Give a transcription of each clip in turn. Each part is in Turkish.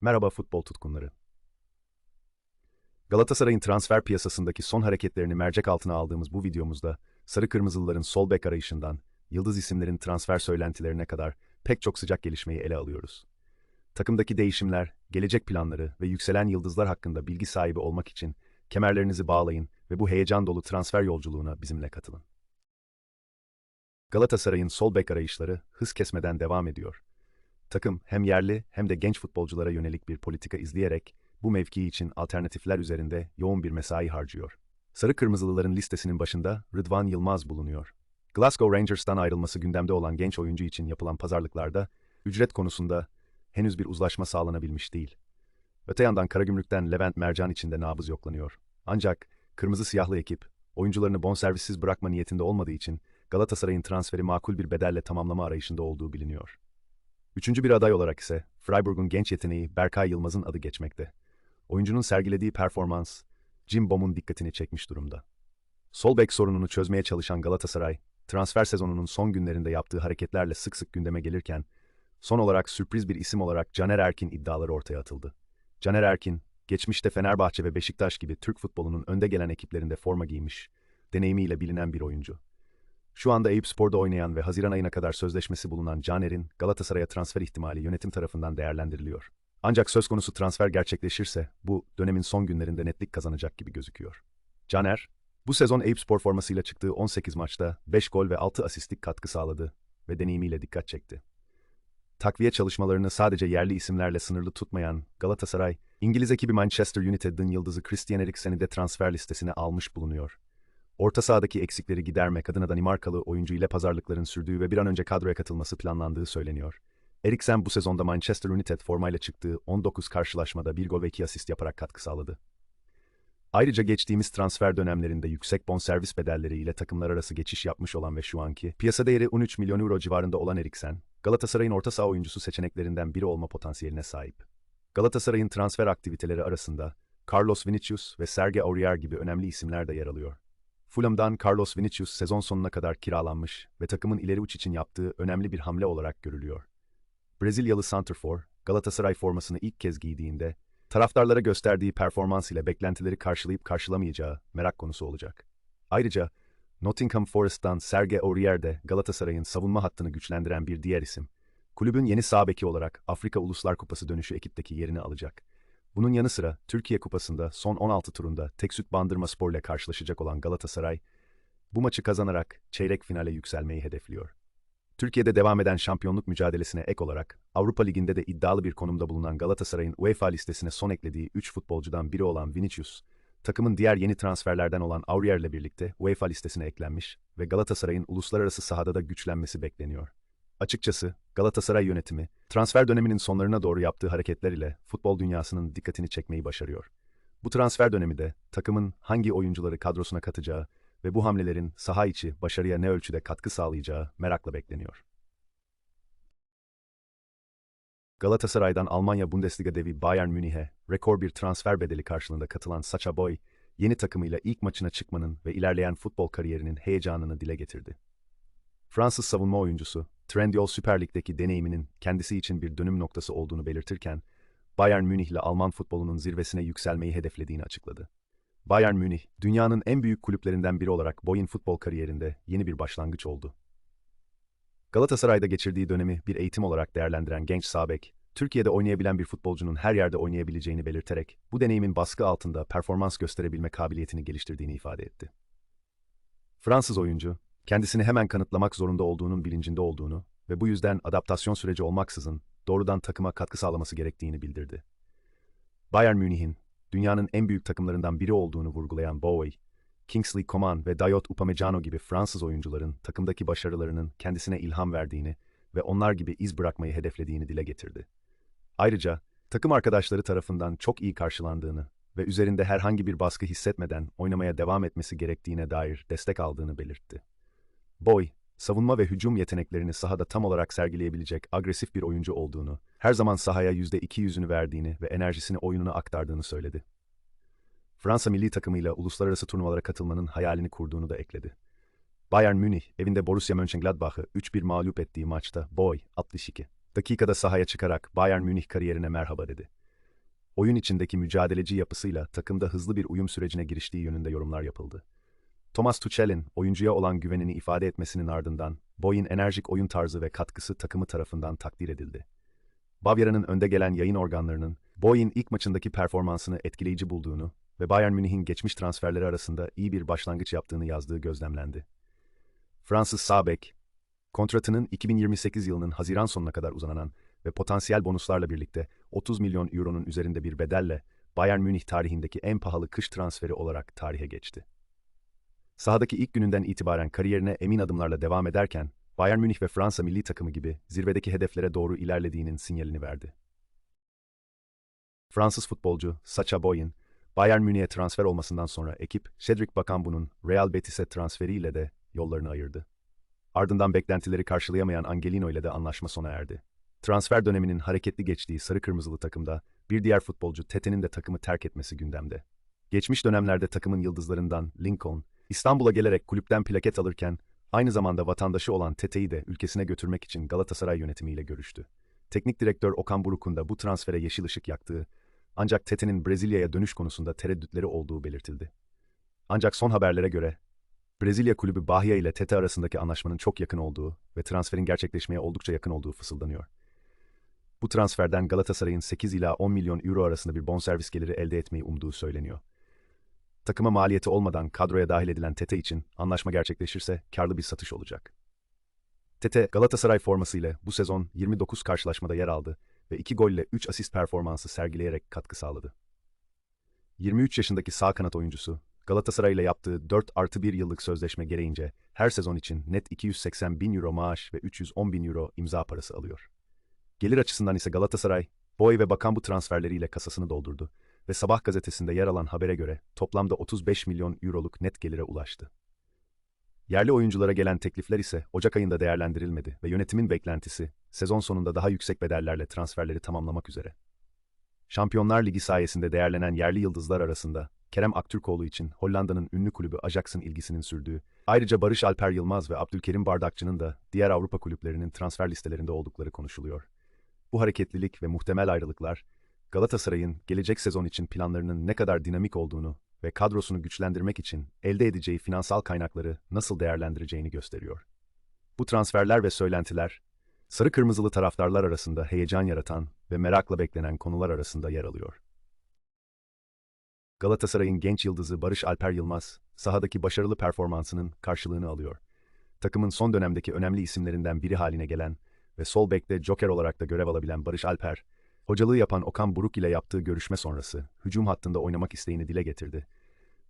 Merhaba futbol tutkunları. Galatasaray'ın transfer piyasasındaki son hareketlerini mercek altına aldığımız bu videomuzda, Sarı Kırmızılıların sol bek arayışından, yıldız isimlerin transfer söylentilerine kadar pek çok sıcak gelişmeyi ele alıyoruz. Takımdaki değişimler, gelecek planları ve yükselen yıldızlar hakkında bilgi sahibi olmak için kemerlerinizi bağlayın ve bu heyecan dolu transfer yolculuğuna bizimle katılın. Galatasaray'ın sol bek arayışları hız kesmeden devam ediyor. Takım hem yerli hem de genç futbolculara yönelik bir politika izleyerek bu mevki için alternatifler üzerinde yoğun bir mesai harcıyor. Sarı Kırmızılıların listesinin başında Rıdvan Yılmaz bulunuyor. Glasgow Rangers'tan ayrılması gündemde olan genç oyuncu için yapılan pazarlıklarda ücret konusunda henüz bir uzlaşma sağlanabilmiş değil. Öte yandan Karagümrük'ten Levent Mercan için de nabız yoklanıyor. Ancak kırmızı siyahlı ekip oyuncularını bonservissiz bırakma niyetinde olmadığı için Galatasaray'ın transferi makul bir bedelle tamamlama arayışında olduğu biliniyor. Üçüncü bir aday olarak ise Freiburg'un genç yeteneği Berkay Yılmaz'ın adı geçmekte. Oyuncunun sergilediği performans, Jim Bom'un dikkatini çekmiş durumda. Sol bek sorununu çözmeye çalışan Galatasaray, transfer sezonunun son günlerinde yaptığı hareketlerle sık sık gündeme gelirken, son olarak sürpriz bir isim olarak Caner Erkin iddiaları ortaya atıldı. Caner Erkin, geçmişte Fenerbahçe ve Beşiktaş gibi Türk futbolunun önde gelen ekiplerinde forma giymiş, deneyimiyle bilinen bir oyuncu. Şu anda Eyüp Spor'da oynayan ve Haziran ayına kadar sözleşmesi bulunan Caner'in Galatasaray'a transfer ihtimali yönetim tarafından değerlendiriliyor. Ancak söz konusu transfer gerçekleşirse bu dönemin son günlerinde netlik kazanacak gibi gözüküyor. Caner, bu sezon Eyüp Spor formasıyla çıktığı 18 maçta 5 gol ve 6 asistlik katkı sağladı ve deneyimiyle dikkat çekti. Takviye çalışmalarını sadece yerli isimlerle sınırlı tutmayan Galatasaray, İngiliz ekibi Manchester United'ın yıldızı Christian Eriksen'i de transfer listesine almış bulunuyor. Orta sahadaki eksikleri gidermek adına Danimarkalı oyuncu ile pazarlıkların sürdüğü ve bir an önce kadroya katılması planlandığı söyleniyor. Eriksen bu sezonda Manchester United formayla çıktığı 19 karşılaşmada bir gol ve 2 asist yaparak katkı sağladı. Ayrıca geçtiğimiz transfer dönemlerinde yüksek bonservis bedelleri ile takımlar arası geçiş yapmış olan ve şu anki piyasa değeri 13 milyon euro civarında olan Eriksen, Galatasaray'ın orta saha oyuncusu seçeneklerinden biri olma potansiyeline sahip. Galatasaray'ın transfer aktiviteleri arasında Carlos Vinicius ve Serge Aurier gibi önemli isimler de yer alıyor. Fulham'dan Carlos Vinicius sezon sonuna kadar kiralanmış ve takımın ileri uç için yaptığı önemli bir hamle olarak görülüyor. Brezilyalı Santrfor, Galatasaray formasını ilk kez giydiğinde, taraftarlara gösterdiği performans ile beklentileri karşılayıp karşılamayacağı merak konusu olacak. Ayrıca, Nottingham Forest'tan Serge Aurier de Galatasaray'ın savunma hattını güçlendiren bir diğer isim. Kulübün yeni sağ beki olarak Afrika Uluslar Kupası dönüşü ekipteki yerini alacak. Bunun yanı sıra Türkiye Kupası'nda son 16 turunda tek süt Bandırma Spor ile karşılaşacak olan Galatasaray, bu maçı kazanarak çeyrek finale yükselmeyi hedefliyor. Türkiye'de devam eden şampiyonluk mücadelesine ek olarak, Avrupa Ligi'nde de iddialı bir konumda bulunan Galatasaray'ın UEFA listesine son eklediği 3 futbolcudan biri olan Vinicius, takımın diğer yeni transferlerden olan Aurier ile birlikte UEFA listesine eklenmiş ve Galatasaray'ın uluslararası sahada da güçlenmesi bekleniyor. Açıkçası Galatasaray yönetimi, transfer döneminin sonlarına doğru yaptığı hareketler ile futbol dünyasının dikkatini çekmeyi başarıyor. Bu transfer dönemi de takımın hangi oyuncuları kadrosuna katacağı ve bu hamlelerin saha içi başarıya ne ölçüde katkı sağlayacağı merakla bekleniyor. Galatasaray'dan Almanya Bundesliga devi Bayern Münih'e rekor bir transfer bedeli karşılığında katılan Sacha Boy, yeni takımıyla ilk maçına çıkmanın ve ilerleyen futbol kariyerinin heyecanını dile getirdi. Fransız savunma oyuncusu, Trendyol Süper Lig'deki deneyiminin kendisi için bir dönüm noktası olduğunu belirtirken, Bayern Münih ile Alman futbolunun zirvesine yükselmeyi hedeflediğini açıkladı. Bayern Münih, dünyanın en büyük kulüplerinden biri olarak Boy'un futbol kariyerinde yeni bir başlangıç oldu. Galatasaray'da geçirdiği dönemi bir eğitim olarak değerlendiren genç Sabek, Türkiye'de oynayabilen bir futbolcunun her yerde oynayabileceğini belirterek, bu deneyimin baskı altında performans gösterebilme kabiliyetini geliştirdiğini ifade etti. Fransız oyuncu, kendisini hemen kanıtlamak zorunda olduğunun bilincinde olduğunu ve bu yüzden adaptasyon süreci olmaksızın doğrudan takıma katkı sağlaması gerektiğini bildirdi. Bayern Münih'in dünyanın en büyük takımlarından biri olduğunu vurgulayan Bowie, Kingsley Coman ve Dayot Upamecano gibi Fransız oyuncuların takımdaki başarılarının kendisine ilham verdiğini ve onlar gibi iz bırakmayı hedeflediğini dile getirdi. Ayrıca takım arkadaşları tarafından çok iyi karşılandığını ve üzerinde herhangi bir baskı hissetmeden oynamaya devam etmesi gerektiğine dair destek aldığını belirtti. Boy, savunma ve hücum yeteneklerini sahada tam olarak sergileyebilecek agresif bir oyuncu olduğunu, her zaman sahaya %2 yüzünü verdiğini ve enerjisini oyununa aktardığını söyledi. Fransa milli takımıyla uluslararası turnuvalara katılmanın hayalini kurduğunu da ekledi. Bayern Münih, evinde Borussia Mönchengladbach'ı 3-1 mağlup ettiği maçta Boy, 62 dakikada sahaya çıkarak Bayern Münih kariyerine merhaba dedi. oyun içindeki mücadeleci yapısıyla takımda hızlı bir uyum sürecine giriştiği yönünde yorumlar yapıldı. Thomas Tuchel'in oyuncuya olan güvenini ifade etmesinin ardından Boy'un enerjik oyun tarzı ve katkısı takımı tarafından takdir edildi. Bavyera'nın önde gelen yayın organlarının Boy'un ilk maçındaki performansını etkileyici bulduğunu ve Bayern Münih'in geçmiş transferleri arasında iyi bir başlangıç yaptığını yazdığı gözlemlendi. Fransız Sabek, kontratının 2028 yılının Haziran sonuna kadar uzanan ve potansiyel bonuslarla birlikte 30 milyon euronun üzerinde bir bedelle Bayern Münih tarihindeki en pahalı kış transferi olarak tarihe geçti. Sahadaki ilk gününden itibaren kariyerine emin adımlarla devam ederken, Bayern Münih ve Fransa milli takımı gibi zirvedeki hedeflere doğru ilerlediğinin sinyalini verdi. Fransız futbolcu Sacha Boey'in Bayern Münih'e transfer olmasından sonra ekip Cedric Bakambu'nun Real Betis'e transferiyle de yollarını ayırdı. Ardından beklentileri karşılayamayan Angelino ile de anlaşma sona erdi. Transfer döneminin hareketli geçtiği sarı kırmızılı takımda bir diğer futbolcu Tete'nin de takımı terk etmesi gündemde. Geçmiş dönemlerde takımın yıldızlarından Lincoln, İstanbul'a gelerek kulüpten plaket alırken aynı zamanda vatandaşı olan Tete'yi de ülkesine götürmek için Galatasaray yönetimiyle görüştü. Teknik direktör Okan Buruk'un da bu transfere yeşil ışık yaktığı, ancak Tete'nin Brezilya'ya dönüş konusunda tereddütleri olduğu belirtildi. Ancak son haberlere göre Brezilya kulübü Bahia ile Tete arasındaki anlaşmanın çok yakın olduğu ve transferin gerçekleşmeye oldukça yakın olduğu fısıldanıyor. Bu transferden Galatasaray'ın 8 ila 10 milyon euro arasında bir bonservis geliri elde etmeyi umduğu söyleniyor. Takıma maliyeti olmadan kadroya dahil edilen Tete için anlaşma gerçekleşirse karlı bir satış olacak. Tete, Galatasaray formasıyla bu sezon 29 karşılaşmada yer aldı ve 2 golle 3 asist performansı sergileyerek katkı sağladı. 23 yaşındaki sağ kanat oyuncusu, Galatasaray ile yaptığı 4 artı 1 yıllık sözleşme gereğince her sezon için net 280 bin euro maaş ve 310 bin euro imza parası alıyor. Gelir açısından ise Galatasaray, Boy ve Bakan bu transferleriyle kasasını doldurdu ve Sabah gazetesinde yer alan habere göre toplamda 35 milyon euroluk net gelire ulaştı. Yerli oyunculara gelen teklifler ise Ocak ayında değerlendirilmedi ve yönetimin beklentisi sezon sonunda daha yüksek bedellerle transferleri tamamlamak üzere. Şampiyonlar Ligi sayesinde değerlenen yerli yıldızlar arasında Kerem Aktürkoğlu için Hollanda'nın ünlü kulübü Ajax'ın ilgisinin sürdüğü, ayrıca Barış Alper Yılmaz ve Abdülkerim Bardakçı'nın da diğer Avrupa kulüplerinin transfer listelerinde oldukları konuşuluyor. Bu hareketlilik ve muhtemel ayrılıklar, Galatasaray'ın gelecek sezon için planlarının ne kadar dinamik olduğunu ve kadrosunu güçlendirmek için elde edeceği finansal kaynakları nasıl değerlendireceğini gösteriyor. Bu transferler ve söylentiler, sarı kırmızılı taraftarlar arasında heyecan yaratan ve merakla beklenen konular arasında yer alıyor. Galatasaray'ın genç yıldızı Barış Alper Yılmaz, sahadaki başarılı performansının karşılığını alıyor. Takımın son dönemdeki önemli isimlerinden biri haline gelen ve sol bekte joker olarak da görev alabilen Barış Alper, hocalığı yapan Okan Buruk ile yaptığı görüşme sonrası hücum hattında oynamak isteğini dile getirdi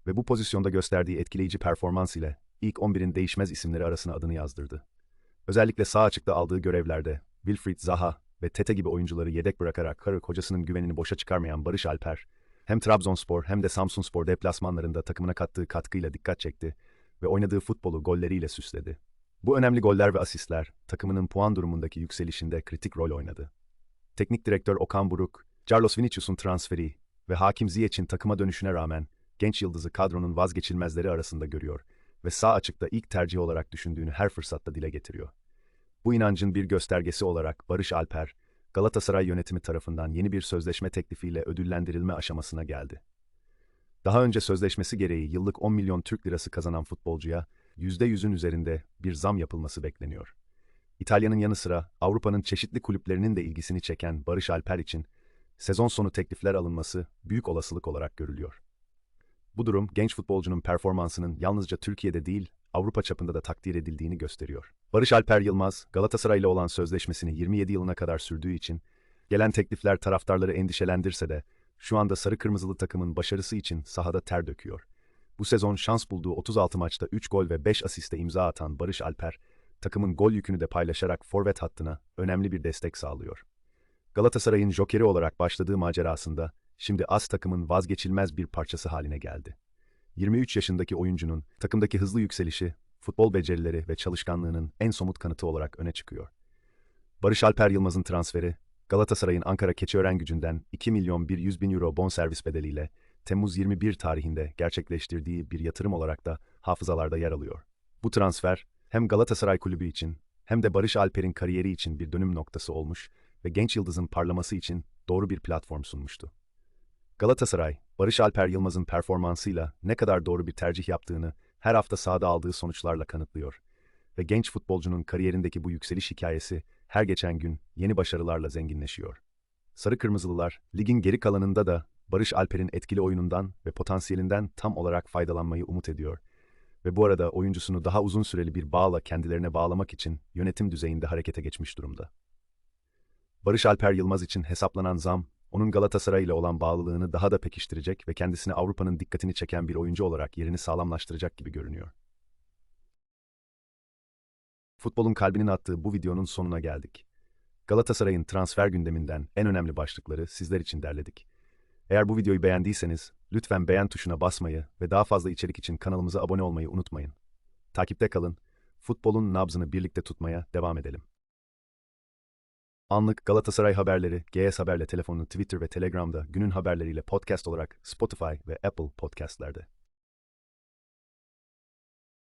ve bu pozisyonda gösterdiği etkileyici performans ile ilk 11'in değişmez isimleri arasına adını yazdırdı. Özellikle sağ açıkta aldığı görevlerde Wilfried Zaha ve Tete gibi oyuncuları yedek bırakarak Karık hocasının güvenini boşa çıkarmayan Barış Alper, hem Trabzonspor hem de Samsunspor deplasmanlarında takımına kattığı katkıyla dikkat çekti ve oynadığı futbolu golleriyle süsledi. Bu önemli goller ve asistler takımının puan durumundaki yükselişinde kritik rol oynadı. Teknik direktör Okan Buruk, Carlos Vinicius'un transferi ve Hakim Ziyech'in takıma dönüşüne rağmen genç yıldızı kadronun vazgeçilmezleri arasında görüyor ve sağ açıkta ilk tercih olarak düşündüğünü her fırsatta dile getiriyor. Bu inancın bir göstergesi olarak Barış Alper, Galatasaray yönetimi tarafından yeni bir sözleşme teklifiyle ödüllendirilme aşamasına geldi. Daha önce sözleşmesi gereği yıllık 10 milyon Türk lirası kazanan futbolcuya %100'ün üzerinde bir zam yapılması bekleniyor. İtalya'nın yanı sıra Avrupa'nın çeşitli kulüplerinin de ilgisini çeken Barış Alper için sezon sonu teklifler alınması büyük olasılık olarak görülüyor. Bu durum genç futbolcunun performansının yalnızca Türkiye'de değil, Avrupa çapında da takdir edildiğini gösteriyor. Barış Alper Yılmaz, Galatasaray ile olan sözleşmesini 27 yılına kadar sürdüğü için gelen teklifler taraftarları endişelendirse de şu anda sarı kırmızılı takımın başarısı için sahada ter döküyor. Bu sezon şans bulduğu 36 maçta 3 gol ve 5 asiste imza atan Barış Alper, takımın gol yükünü de paylaşarak forvet hattına önemli bir destek sağlıyor. Galatasaray'ın jokeri olarak başladığı macerasında şimdi az takımın vazgeçilmez bir parçası haline geldi. 23 yaşındaki oyuncunun takımdaki hızlı yükselişi, futbol becerileri ve çalışkanlığının en somut kanıtı olarak öne çıkıyor. Barış Alper Yılmaz'ın transferi, Galatasaray'ın Ankara Keçiören gücünden 2 milyon 100 bin euro bonservis bedeliyle Temmuz 21 tarihinde gerçekleştirdiği bir yatırım olarak da hafızalarda yer alıyor. Bu transfer, hem Galatasaray kulübü için hem de Barış Alper'in kariyeri için bir dönüm noktası olmuş ve genç yıldızın parlaması için doğru bir platform sunmuştu. Galatasaray, Barış Alper Yılmaz'ın performansıyla ne kadar doğru bir tercih yaptığını her hafta sahada aldığı sonuçlarla kanıtlıyor. Ve genç futbolcunun kariyerindeki bu yükseliş hikayesi her geçen gün yeni başarılarla zenginleşiyor. Sarı Kırmızılılar, ligin geri kalanında da Barış Alper'in etkili oyunundan ve potansiyelinden tam olarak faydalanmayı umut ediyor. Ve bu arada oyuncusunu daha uzun süreli bir bağla kendilerine bağlamak için yönetim düzeyinde harekete geçmiş durumda. Barış Alper Yılmaz için hesaplanan zam, onun Galatasaray ile olan bağlılığını daha da pekiştirecek ve kendisine Avrupa'nın dikkatini çeken bir oyuncu olarak yerini sağlamlaştıracak gibi görünüyor. Futbolun kalbinin attığı bu videonun sonuna geldik. Galatasaray'ın transfer gündeminden en önemli başlıkları sizler için derledik. Eğer bu videoyu beğendiyseniz lütfen beğen tuşuna basmayı ve daha fazla içerik için kanalımıza abone olmayı unutmayın. Takipte kalın, futbolun nabzını birlikte tutmaya devam edelim. Anlık Galatasaray haberleri, GS Haber'le telefonu Twitter ve Telegram'da günün haberleriyle podcast olarak Spotify ve Apple podcastlerde.